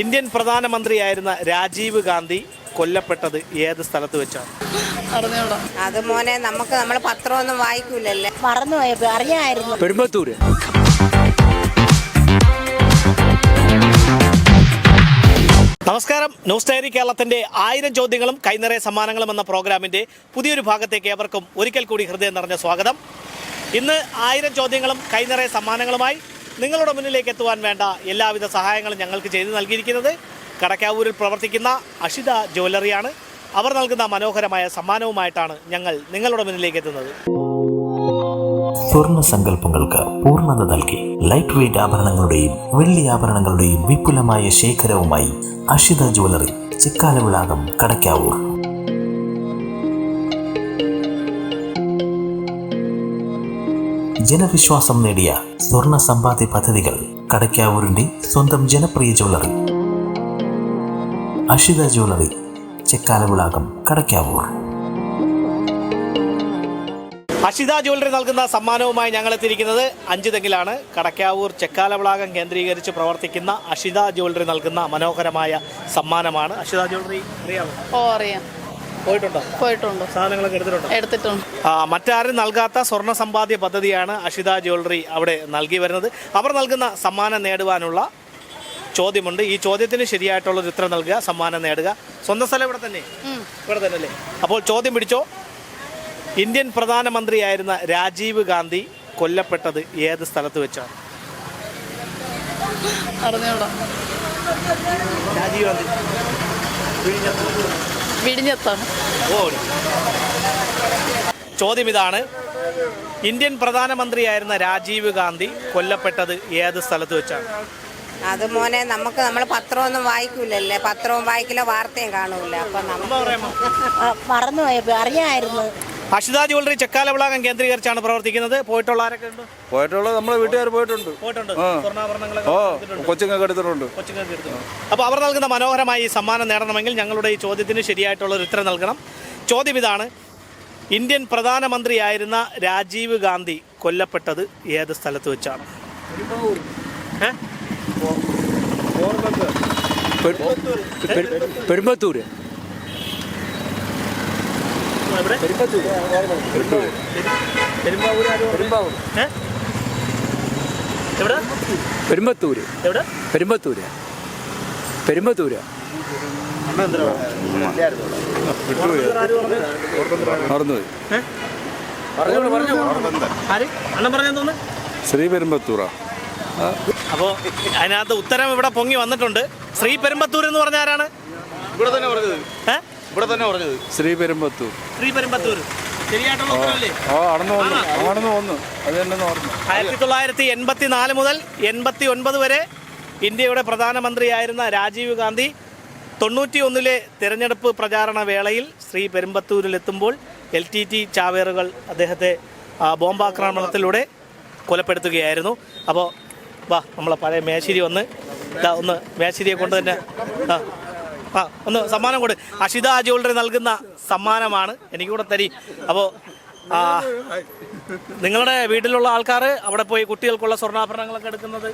Indian പ്രധാനമന്ത്രിയായിരുന്ന രാജീവ് ഗാന്ധി കൊല്ലപ്പെട്ടത് ഏത് സ്ഥലത്ത് വെച്ചാണ്? അത് മോനെ നമുക്ക് നമ്മൾ പത്രമൊന്നും വായിക്കൂലല്ലേ? മറന്നു അറിയായിരുന്നു പെരുമ്പത്തൂര്. നമസ്കാരം. ന്യൂസ് ഡയറി കേരളത്തിന്റെ ആയിരം ചോദ്യങ്ങളും കൈനിറയ സമ്മാനങ്ങളും എന്ന പ്രോഗ്രാമിന്റെ പുതിയൊരു ഭാഗത്തേക്ക് ഏവർക്കും ഒരിക്കൽ കൂടി ഹൃദയം നിറഞ്ഞ സ്വാഗതം. ഇന്ന് ആയിരം ചോദ്യങ്ങളും കൈനിറയ സമ്മാനങ്ങളുമായി നിങ്ങളുടെ മുന്നിലേക്ക് എത്തുവാൻ വേണ്ട എല്ലാവിധ സഹായങ്ങളും ഞങ്ങൾക്ക് ചെയ്തു നൽകിയിരിക്കുന്നത്. കടക്കാവൂരിൽ പ്രവർത്തിക്കുന്ന അഷിത ജ്വല്ലറിയാണ്. അവർ നൽകുന്ന മനോഹരമായ സമ്മാനവുമായിട്ടാണ് ഞങ്ങൾ നിങ്ങളുടെ മുന്നിലേക്ക് എത്തുന്നത്. സ്വർണ സങ്കല്പങ്ങൾക്ക് പൂർണത നൽകി. ലൈറ്റ് വെയിറ്റ് ആഭരണങ്ങളുടെയും വെള്ളി ആഭരണങ്ങളുടെയും വിപുലമായ ശേഖരവുമായി അഷിത ജ്വല്ലറി ചിക്കാലവിളാകം കടക്കാവൂർ. ജനവിശ്വാസം നേടിയ സ്വർണ സമ്പാദ്യ പദ്ധതികൾ കടയ്ക്കാവൂരിന്റെ സ്വന്തം ജനപ്രിയ jewellery. Ashitha jewellery Chekkalavilakam Kadakkavoor. Ashitha jewellery നൽകുന്ന സമ്മാനവുമായി ഞങ്ങൾ എത്തിയിരിക്കുന്നത് അഞ്ച് തെങ്ങിലാണ് കടക്കാവൂർ ചെക്കാലവിളാകം കേന്ദ്രീകരിച്ച് പ്രവർത്തിക്കുന്ന അഷിത ജ്വല്ലറി നൽകുന്ന മനോഹരമായ സമ്മാനമാണ്. അഷിത ജ്വല്ലറി അറിയാമോ? ഓ അറിയാം. പോയിട്ടുണ്ടോ? പോയിട്ടുണ്ട്. സാധനങ്ങളൊക്കെ എടുത്തിട്ടുണ്ടോ? എടുത്തിട്ടുണ്ട്. ആ, മറ്റാരും നൽകാത്ത സ്വർണ സമ്പാദ്യ പദ്ധതിയാണ് അഷിത ജ്വല്ലറി അവിടെ നൽകി വരുന്നത്. അവർ നൽകുന്ന സമ്മാനം നേടുവാനുള്ള ചോദ്യമുണ്ട്. ഈ ചോദ്യത്തിന് ശരിയായിട്ടുള്ള ഒരു ഉത്തരം നൽകുക സമ്മാനം നേടുക. സ്വന്തം സ്ഥലം ഇവിടെ തന്നെ? ഇവിടെ തന്നെ അല്ലേ? അപ്പോൾ ചോദ്യം പിടിച്ചോ? ഇന്ത്യൻ പ്രധാനമന്ത്രിയായിരുന്ന രാജീവ് ഗാന്ധി കൊല്ലപ്പെട്ടത് ഏത് സ്ഥലത്ത് വെച്ചാണ്? രാജീവ് ഗാന്ധി. ഓടി. ചോദ്യം ഇതാണ്. ഇന്ത്യൻ പ്രധാനമന്ത്രിയായിരുന്ന രാജീവ് ഗാന്ധി കൊല്ലപ്പെട്ടത് ഏത് സ്ഥലത്ത് വെച്ചാണ്? അത് മോനെ നമുക്ക് നമ്മൾ പത്രമൊന്നും വായിക്കൂലല്ലേ? പത്രവും വായിക്കില്ല വാർത്തയും കാണൂല. അപ്പൊ നമ്മൾ പറയാമോ? ആ, മറന്നുപോയപ്പോ ജ്വല്ലറി ചെക്കാല ജ്വല്ലറി ചെക്കാലവിളാകം കേന്ദ്രീകരിച്ചാണ് പ്രവർത്തിക്കുന്നത്. പോയിട്ടുള്ള ആരൊക്കെ ഉണ്ട്? പോയിട്ടുള്ള നമ്മളെ വീട്ടുകാർ പോയിട്ടുണ്ട്. പോയിട്ടുണ്ട്. സ്വർണാഭരണങ്ങളൊക്കെ ഓ എടുത്തിട്ടുണ്ട്. കൊച്ചുങ്ങൾക്ക് എടുത്തിട്ടുണ്ട്. കൊച്ചുങ്ങൾക്ക് എടുത്തിട്ടുണ്ട്. അപ്പോൾ അവർ നൽകുന്ന മനോഹരമായ ഈ സമ്മാനം നേടണമെങ്കിൽ ഞങ്ങളുടെ ഈ ചോദ്യത്തിന് ശരിയായിട്ടുള്ള ഒരു ഉത്തരം നൽകണം. ചോദ്യം ഇതാണ്. ഇന്ത്യൻ പ്രധാനമന്ത്രിയായിരുന്ന രാജീവ് ഗാന്ധി കൊല്ലപ്പെട്ടത് ഏത് സ്ഥലത്ത് വെച്ചാണ്? പെരുമ്പത്തൂര്. എവിടെ? പെരുമ്പാവൂർ. പെരുമ്പത്തൂര്. എവിടെ? പെരുമ്പത്തൂര്. പെരുമ്പത്തൂര്. മറന്നുപോയി. അണ്ണൻ പറഞ്ഞെന്ന് ശ്രീ പെരുമ്പത്തൂറ അപ്പോൾ അതിനകത്ത് ഉത്തരം ഇവിടെ പൊങ്ങി വന്നിട്ടുണ്ട്. ശ്രീ പെരുമ്പത്തൂർ എന്ന് പറഞ്ഞ ആരാണ്? ഇവിടെ തന്നെ പറഞ്ഞത്. ഏ? ഇവിടെ തന്നെ പറഞ്ഞത്. ശ്രീ പെരുമ്പത്തൂർ ശ്രീ പെരുമ്പത്തൂർ ശരിയായിട്ടുള്ള ഉത്തരമല്ലേ ആ അടന്നു വന്നു. അടന്നു വന്നു. അത് തന്നെ ഓർമ്മ ആയിരത്തി തൊള്ളായിരത്തി എൺപത്തി നാല് മുതൽ എൺപത്തി ഒൻപത് വരെ ഇന്ത്യയുടെ പ്രധാനമന്ത്രിയായിരുന്ന രാജീവ് ഗാന്ധി തൊണ്ണൂറ്റി ഒന്നിലെ തിരഞ്ഞെടുപ്പ് പ്രചാരണ വേളയിൽ ശ്രീ പെരുമ്പത്തൂരിലെത്തുമ്പോൾ എൽ ടി ടി ചാവേറുകൾ അദ്ദേഹത്തെ ബോംബാക്രമണത്തിലൂടെ കൊലപ്പെടുത്തുകയായിരുന്നു. അപ്പോൾ വാ നമ്മളെ പഴയ മേശിരി ഒന്ന് ഒന്ന് മേശിരിയെ കൊണ്ട് തന്നെ ആ ഒന്ന് സമ്മാനം കൊടു. അഷിത ജ്വല്ലറി നൽകുന്ന സമ്മാനമാണ് എനിക്ക് കൂടെ തരി അപ്പോൾ നിങ്ങളുടെ വീട്ടിലുള്ള ആൾക്കാർ അവിടെ പോയി കുട്ടികൾക്കുള്ള സ്വർണാഭരണങ്ങളൊക്കെ എടുക്കുന്നത്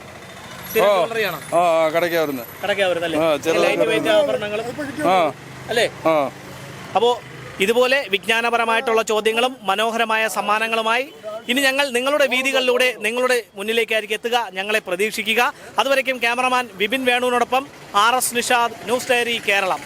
അല്ലേ? അപ്പോ ഇതുപോലെ വിജ്ഞാനപരമായിട്ടുള്ള ചോദ്യങ്ങളും മനോഹരമായ സമ്മാനങ്ങളുമായി ഇനി ഞങ്ങൾ നിങ്ങളുടെ വീതികളിലൂടെ നിങ്ങളുടെ മുന്നിലേക്കായിരിക്കും എത്തുക. ഞങ്ങളെ പ്രതീക്ഷിക്കുക. അതുവരേക്കും cameraman Vipin വേണുവിനോടൊപ്പം R S Nishad news diary Kerala.